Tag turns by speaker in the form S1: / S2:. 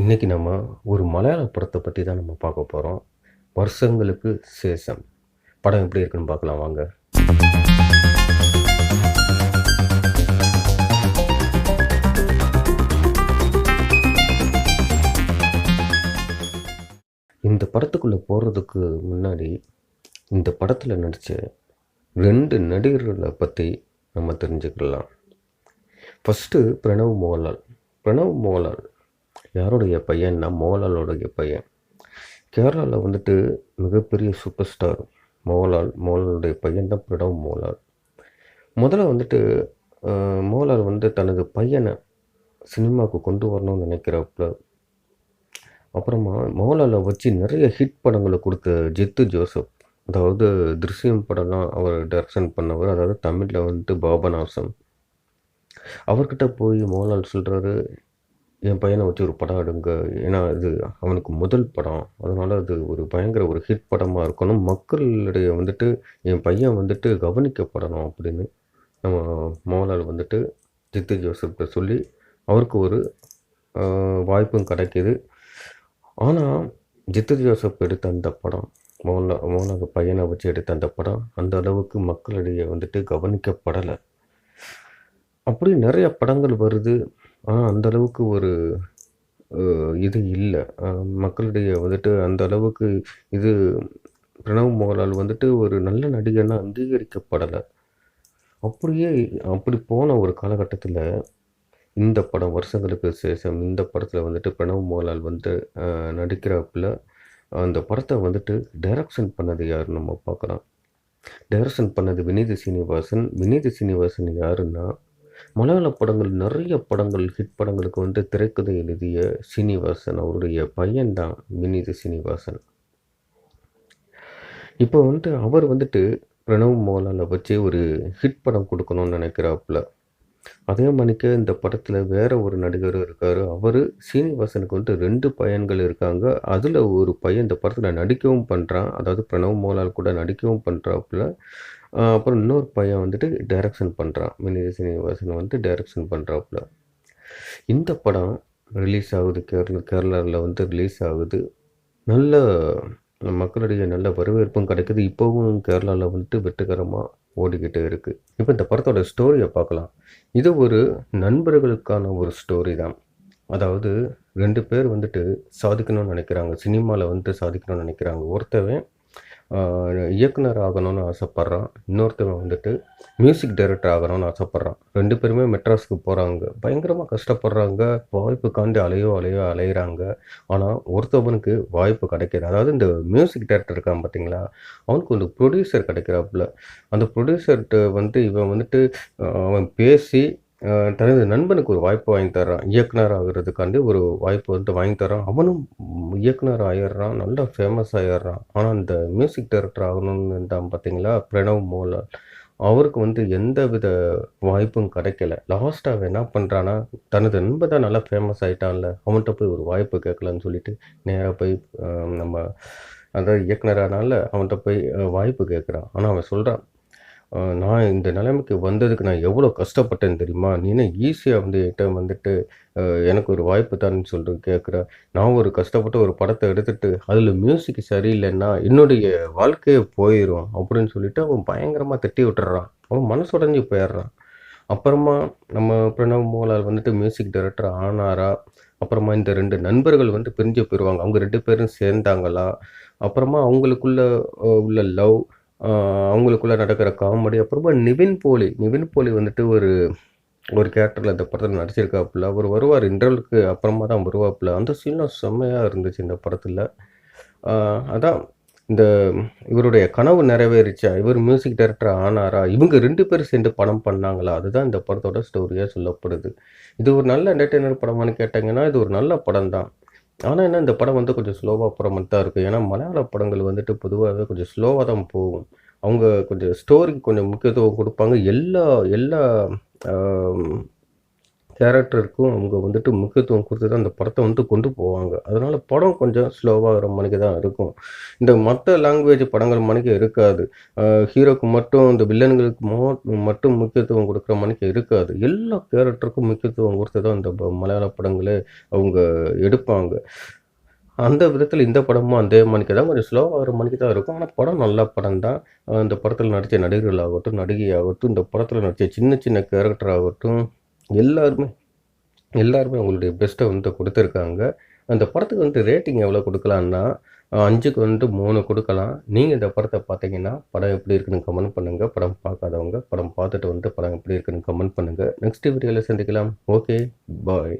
S1: இன்றைக்கி நம்ம ஒரு மலையாள படத்தை பற்றி தான் நம்ம பார்க்க போகிறோம் வருஷங்களுக்கு சேஷம். படம் எப்படி இருக்குன்னு பார்க்கலாம் வாங்க. இந்த படத்துக்குள்ளே போகிறதுக்கு முன்னாடி இந்த படத்தில் நடித்த ரெண்டு நடிகர்களை பற்றி நம்ம தெரிஞ்சுக்கலாம். ஃபஸ்ட்டு பிரணவ் மோகன்லால். பிரணவ் மோகன்லால் யாருடைய பையன்னா மோகன்லாலோடைய பையன். கேரளாவில் வந்துட்டு மிகப்பெரிய சூப்பர் ஸ்டார் மோகன்லால் மோகன்லாலுடைய பையன் தான் பிரணவ் மோகன்லால். முதல்ல வந்துட்டு மோகன்லால் வந்து தனது பையனை சினிமாவுக்கு கொண்டு வரணும்னு நினைக்கிறப்ப அப்புறமா மோகன்லாலை வச்சு நிறைய ஹிட் படங்களை கொடுத்த ஜித்து ஜோசப் அதாவது திருஷ்யம் படம்லாம் அவர் டைரக்ஷன் பண்ணவர். அதாவது தமிழில் வந்துட்டு பாபநாசம். அவர்கிட்ட போய் மோகன்லால் சொல்கிறாரு என் பையனை வச்சு ஒரு படம் எடுங்க. ஏன்னா இது அவனுக்கு முதல் படம். அதனால் அது ஒரு பயங்கர ஒரு ஹிட் படமாக இருக்கணும். மக்களிடையே வந்துட்டு என் பையன் வந்துட்டு கவனிக்கப்படணும் அப்படின்னு நம்ம மோகன்லால் வந்துட்டு ஜித்து ஜோசப்கிட்ட சொல்லி அவருக்கு ஒரு வாய்ப்பும் கிடைக்கிது. ஆனால் ஜித்து ஜோசப் எடுத்த அந்த படம் மோகன்லால் மோகன்லால் பையனை வச்சு எடுத்த அந்த படம் அந்த அளவுக்கு மக்களிடையே வந்துட்டு கவனிக்கப்படலை. அப்படி நிறைய படங்கள் வருது. அந்த அளவுக்கு ஒரு இது இல்லை. மக்களிடையே வந்துட்டு அந்த அளவுக்கு இது பிரணவ் மோகன்லால் வந்துட்டு ஒரு நல்ல நடிகர்னா அங்கீகரிக்கப்படலை. அப்படியே அப்படி போன ஒரு காலகட்டத்தில் இந்த படம் வருஷங்களுக்கு சேஷம் இந்த படத்தில் வந்துட்டு பிரணவ் மோகன்லால் வந்து அஹ், அந்த படத்தை வந்துட்டு டைரக்ஷன் பண்ணது யார் நம்ம பார்க்கலாம் டைரக்ஷன் பண்ணது வினீத் சீனிவாசன். வினீத் சீனிவாசன் யாருன்னா மலையாள படங்கள் நிறைய படங்கள் ஹிட் படங்களுக்கு வந்து திரைக்கதை எழுதிய சீனிவாசன் அவருடைய பையன்தான் வினீத சீனிவாசன். இப்போ வந்துட்டு அவர் வந்துட்டு பிரணவ் மோகன்லாலை வச்சு ஒரு ஹிட் படம் கொடுக்கணும்னு நினைக்கிறாப்புல. அதே மணிக்கு இந்த படத்தில் வேற ஒரு நடிகர் இருக்கார். அவர் சீனிவாசனுக்கு வந்துட்டு ரெண்டு பையன்கள் இருக்காங்க. அதில் ஒரு பையன் இந்த படத்தில் நடிக்கவும் பண்ணுறான் அதாவது பிரணவ் மோகன்லால் கூட நடிக்கவும் பண்ணுறாப்புல அப்புறம் இன்னொரு பையன் வந்துட்டு டைரக்ஷன் பண்ணுறான் வினீத் சீனிவாசன் வந்து டைரக்ஷன் பண்ணுறாப்புல இந்த படம் ரிலீஸ் ஆகுது. கேரளா கேரளாவில் வந்து ரிலீஸ் ஆகுது. நல்ல மக்களுடைய நல்ல வரவேற்பும் கிடைக்குது. இப்போவும் கேரளாவில் வந்துட்டு வெற்றிகரமாக ஓடிக்கிட்டு இருக்குது இப்போ இந்த படத்தோட ஸ்டோரியை பார்க்கலாம் இது ஒரு நண்பர்களுக்கான ஒரு ஸ்டோரி தான். அதாவது ரெண்டு பேர் வந்துட்டு சாதிக்கணும்னு நினைக்கிறாங்க. சினிமாவில் வந்துட்டு சாதிக்கணும்னு நினைக்கிறாங்க. ஒருத்தவன் இயக்குனர் ஆகணும்னு ஆசைப்பட்றான். இன்னொருத்தவன் வந்துட்டு மியூசிக் டைரக்டர் ஆகணும்னு ஆசைப்பட்றான். ரெண்டு பேருமே மெட்ராஸ்க்கு போகிறாங்க பயங்கரமாக கஷ்டப்படுறாங்க. வாய்ப்புக்காண்டி அலையோ அலையோ அலையிறாங்க. ஆனால் ஒருத்தவனுக்கு வாய்ப்பு கிடைக்கிது அதாவது இந்த மியூசிக் டைரக்டர் இருக்கான் பார்த்தீங்களா? அவனுக்கு ஒரு ப்ரொடியூசர் கிடைக்கிறாப்புல. அந்த ப்ரொடியூசர்கிட்ட வந்து இவன் வந்துட்டு அவன் பேசி தனது நண்பனுக்கு ஒரு வாய்ப்பு வாங்கி தர்றான். இயக்குனர் ஆகிறதுக்காண்டி ஒரு வாய்ப்பு வந்து வாங்கி தர்றான். அவனும் இயக்குனர் ஆயிடுறான் நல்லா ஃபேமஸ் ஆயிடுறான். ஆனால் அந்த மியூசிக் டைரக்டர் ஆகணும்னு இருந்தான் பார்த்தீங்களா? பிரணவ் மோலால். அவருக்கு வந்து எந்த வித வாய்ப்பும் கிடைக்கல. லாஸ்ட்டாக அவன் என்ன பண்ணுறான்னா தனது நண்பன் தான் நல்லா ஃபேமஸ் ஆகிட்டான்ல அவன்கிட்ட போய் ஒரு வாய்ப்பு கேட்கலான்னு சொல்லிட்டு நேராக போய் நம்ம அதாவது இயக்குனரானால அவன்கிட்ட போய் வாய்ப்பு கேட்குறான். ஆனால் அவன் சொல்கிறான் நான் இந்த நிலைமைக்கு வந்ததுக்கு நான் எவ்வளோ கஷ்டப்பட்டேன் தெரியுமா? நீ என்ன ஈஸியாக வந்து என்கிட்ட வந்துட்டு எனக்கு ஒரு வாய்ப்பு தான்னு சொல்லிட்டு கேட்குற நான் ஒரு கஷ்டப்பட்டு ஒரு படத்தை எடுத்துட்டு அதில் மியூசிக் சரியில்லைன்னா என்னுடைய வாழ்க்கையே போயிடும் அப்படின்னு சொல்லிட்டு அவன் பயங்கரமாக தட்டி விட்டுறான். அவன் மனசு உடஞ்சி போயிடுறான். அப்புறமா நம்ம பிரணவ் மோகன்லால் வந்துட்டு மியூசிக் டைரக்டர் ஆனாரா? அப்புறமா இந்த ரெண்டு நண்பர்கள் வந்து பிரிஞ்சு போயிடுவாங்க அவங்க ரெண்டு பேரும் சேர்ந்தாங்களா? அப்புறமா அவங்களுக்குள்ள உள்ள லவ் அவங்களுக்குள்ள நடக்கிற காமெடி அப்புறமா நிவின் போலி. நிவின் போலி வந்துட்டு ஒரு ஒரு கேரக்டரில் இந்த படத்தில் நடிச்சிருக்காப்புல. அவர் வருவார் இன்டர்வலுக்கு அப்புறமா தான் வருவாப்புல. அந்த சீன்லாம் செம்மையாக இருந்துச்சு இந்த படத்தில். அதான் இந்த இவருடைய கனவு நிறைவேறிச்சா? இவர் மியூசிக் டைரக்டர் ஆனாரா? இவங்க ரெண்டு பேரும் சேர்ந்து படம் பண்ணாங்களா? அதுதான் இந்த படத்தோட ஸ்டோரியாக சொல்லப்படுது. இது ஒரு நல்ல என்டர்டெய்னர் படமான்னு கேட்டாங்கன்னா இது ஒரு நல்ல படம் தான் ஆனால் என்ன இந்த படம் வந்து கொஞ்சம் ஸ்லோவாக போகிற மாதிரி தான் இருக்குது ஏன்னா மலையாள படங்கள் வந்துட்டு பொதுவாகவே கொஞ்சம் ஸ்லோவாக தான் போகும். அவங்க கொஞ்சம் ஸ்டோரிக்கு கொஞ்சம் முக்கியத்துவம் கொடுப்பாங்க. எல்லா எல்லா கேரக்டருக்கும் அவங்க வந்துட்டு முக்கியத்துவம் கொடுத்து தான் அந்த படத்தை வந்து கொண்டு போவாங்க. அதனால் படம் கொஞ்சம் ஸ்லோவாகிற மணிக்கு தான் இருக்கும். இந்த மற்ற லாங்குவேஜ் படங்கள் மணிக்கு இருக்காது. ஹீரோக்கு மட்டும் இந்த வில்லன்களுக்கு மோ- மட்டும் முக்கியத்துவம் கொடுக்குற மணிக்கு இருக்காது. எல்லா கேரக்டருக்கும் முக்கியத்துவம் கொடுத்து தான் இந்த ப- மலையாள படங்களே அவங்க எடுப்பாங்க. அந்த விதத்தில் இந்த படமும் அந்த மணிக்கு தான். கொஞ்சம் ஸ்லோவாகிற மணிக்கு தான் இருக்கும். ஆனால் படம் நல்ல படம் தான். இந்த படத்தில் நடித்த நடிகர்கள் ஆகட்டும் நடிகை ஆகட்டும் இந்த படத்தில் நடித்த சின்ன சின்ன கேரக்டர் ஆகட்டும் எல்லாருமே எல்லாருமே அவங்களுடைய பெஸ்ட்டை வந்து கொடுத்துருக்காங்க. அந்த படத்துக்கு வந்து ரேட்டிங் எவ்வளோ கொடுக்கலான்னா அஞ்சுக்கு வந்து மூணு கொடுக்கலாம். நீங்கள் இந்த படத்தை பார்த்தீங்கன்னா படம் எப்படி இருக்குன்னு கமெண்ட் பண்ணுங்கள் படம் பார்க்காதவங்க படம் பார்த்துட்டு வந்து படம் எப்படி இருக்குன்னு கமெண்ட் பண்ணுங்கள் நெக்ஸ்ட் வீடியோவில் சந்திக்கலாம். Okay bye